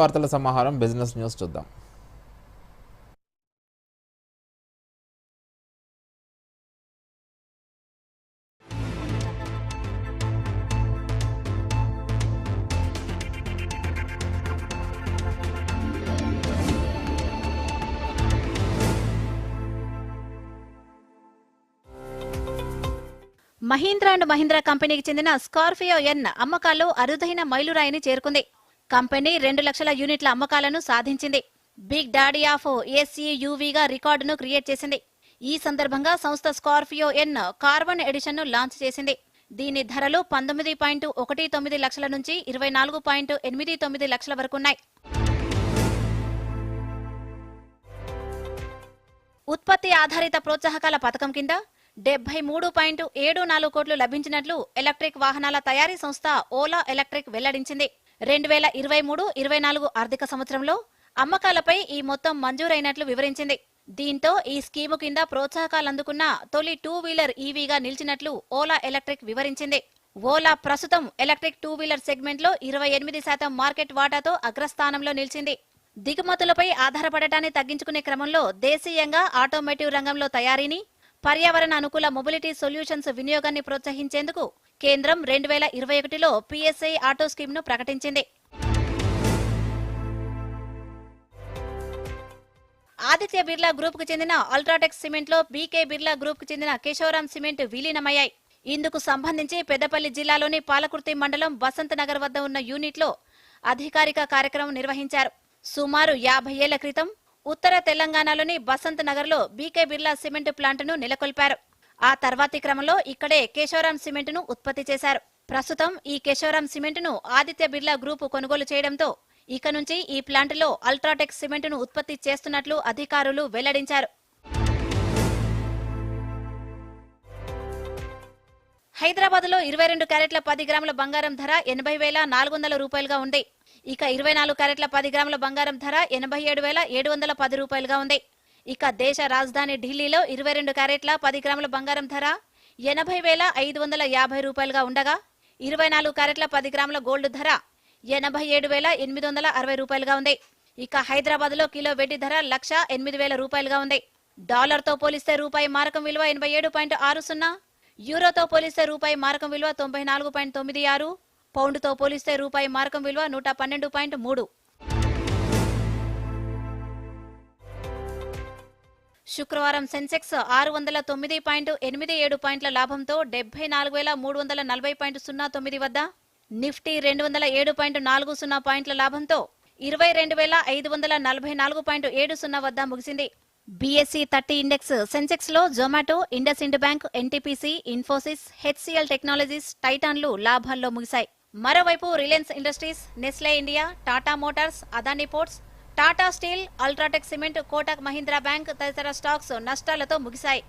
వార్తల సమాహారం business news చూద్దాం. మహీంద్రా అండ్ మహీంద్రా కంపెనీకి చెందిన స్కార్పియో ఎన్ అమ్మకాల్లో అరుదైన మైలురాయిని చేరుకుంది. కంపెనీ రెండు లక్షల యూనిట్ల అమ్మకాలను సాధించింది. బిగ్ డాడీ ఆఫ్ ఎస్సీయూవీగా రికార్డును క్రియేట్ చేసింది. ఈ సందర్భంగా సంస్థ స్కార్పియో ఎన్ కార్బన్ ఎడిషన్ను లాంచ్ చేసింది. దీని ధరలు పంతొమ్మిది పాయింట్ ఒకటి తొమ్మిది లక్షల నుంచి ఇరవై నాలుగు పాయింట్ ఎనిమిది తొమ్మిది లక్షల వరకున్నాయి ఉత్పత్తి ఆధారిత ప్రోత్సాహకాల పథకం కింద డెబ్బై మూడు పాయింట్ ఏడు నాలుగు కోట్లు లభించినట్లు ఎలక్ట్రిక్ వాహనాల తయారీ సంస్థ ఓలా ఎలక్ట్రిక్ వెల్లడించింది. రెండు వేల ఇరవై మూడు ఇరవై నాలుగు ఆర్థిక సంవత్సరంలో అమ్మకాలపై ఈ మొత్తం మంజూరైనట్లు వివరించింది. దీంతో ఈ స్కీము కింద ప్రోత్సాహకాలు అందుకున్న తొలి టూ వీలర్ ఈవీగా నిలిచినట్లు ఓలా ఎలక్ట్రిక్ వివరించింది. ఓలా ప్రస్తుతం ఎలక్ట్రిక్ టూ వీలర్ సెగ్మెంట్లో ఇరవై ఎనిమిది శాతం మార్కెట్ వాటాతో అగ్రస్థానంలో నిలిచింది. దిగుమతులపై ఆధారపడటాన్ని తగ్గించుకునే క్రమంలో దేశీయంగా ఆటోమోటివ్ రంగంలో తయారీని పర్యావరణ అనుకూల మొబిలిటీ సొల్యూషన్స్ వినియోగాన్ని ప్రోత్సహించేందుకు కేంద్రం రెండు వేల ఇరవై ఒకటిలో పిఎస్ఐ ఆటో స్కీమ్ను ప్రకటించింది. ఆదిత్య బిర్లా గ్రూప్కు చెందిన అల్ట్రాటెక్ సిమెంట్లో బీకే బిర్లా గ్రూప్కు చెందిన కేశవరాం సిమెంట్ విలీనమయ్యాయి. ఇందుకు సంబంధించి పెద్దపల్లి జిల్లాలోని పాలకుర్తి మండలం బసంత్ నగర్ వద్ద ఉన్న యూనిట్లో అధికారిక కార్యక్రమం నిర్వహించారు. సుమారు యాభై ఏళ్ళ క్రితం ఉత్తర తెలంగాణలోని బసంత్ నగర్లో బీకే బిర్లా సిమెంట్ ప్లాంట్ను నెలకొల్పారు. ఆ తర్వాతి క్రమంలో ఇక్కడే కేశవరాం సిమెంట్ను ఉత్పత్తి చేశారు. ప్రస్తుతం ఈ కేశవరాం సిమెంట్ను ఆదిత్య బిర్లా గ్రూప్ కొనుగోలు చేయడంతో ఇక నుంచి ఈ ప్లాంట్లో అల్ట్రాటెక్ సిమెంట్ను ఉత్పత్తి చేస్తున్నట్లు అధికారులు వెల్లడించారు. హైదరాబాద్లో ఇరవై రెండు క్యారెట్ల పది గ్రాముల బంగారం ధర ఎనభై వేల నాలుగు వందల రూపాయలుగా ఉంది. ఇక ఇరవై నాలుగు క్యారెట్ల పది గ్రాముల బంగారం ధర ఎనభై ఏడు వేల ఏడు వందల పది రూపాయలుగా ఉంది. ఇక దేశ రాజధాని ఢిల్లీలో ఇరవై రెండు క్యారెట్ల పది గ్రాముల బంగారం ధర ఎనభై వేల ఐదు వందల యాభై రూపాయలుగా ఉండగా ఇరవై నాలుగు క్యారెట్ల పది గ్రాముల గోల్డ్ ధర ఎనభై ఏడు వేల ఎనిమిది వందల అరవై రూపాయలుగా ఉంది. ఇక హైదరాబాద్లో కిలో వెండి ధర లక్ష ఎనిమిది వేల రూపాయలుగా ఉంది. డాలర్తో పోలిస్తే రూపాయి మారకం విలువ ఎనభై ఏడు పాయింట్ ఆరు సున్నా యూరోతో పోలిస్తే రూపాయి మారకం విలువ తొంభై నాలుగు పాయింట్ తొమ్మిది ఆరు పౌండ్తో పోలిస్తే రూపాయి మారకం విలువ నూట పన్నెండు పాయింట్ మూడు. శుక్రవారం సెన్సెక్స్ ఆరు వందల తొమ్మిది పాయింట్ ఎనిమిది ఏడు పాయింట్ల లాభంతో డెబ్బై నాలుగు వేల మూడు వందల నలభై పాయింట్ సున్నా తొమ్మిది వద్ద నిఫ్టీ రెండు వందల ఏడు పాయింట్ నాలుగు సున్నా పాయింట్ల లాభంతో ఇరవై రెండు వేల ఐదు వందల నలభై నాలుగు పాయింట్ ఏడు సున్నా వద్ద ముగిసింది. BSE thirty index సెన్సెక్స్లో Zomato IndusInd bank NTPC Infosys HCL technologies టైటాన్లు లాభాల్లో ముగిశాయి. మరోవైపు Reliance industries Nestle India Tata motors Adani ports Tata steel UltraTech cement Kotak Mahindra bank తదితర స్టాక్స్ నష్టాలతో ముగిశాయి.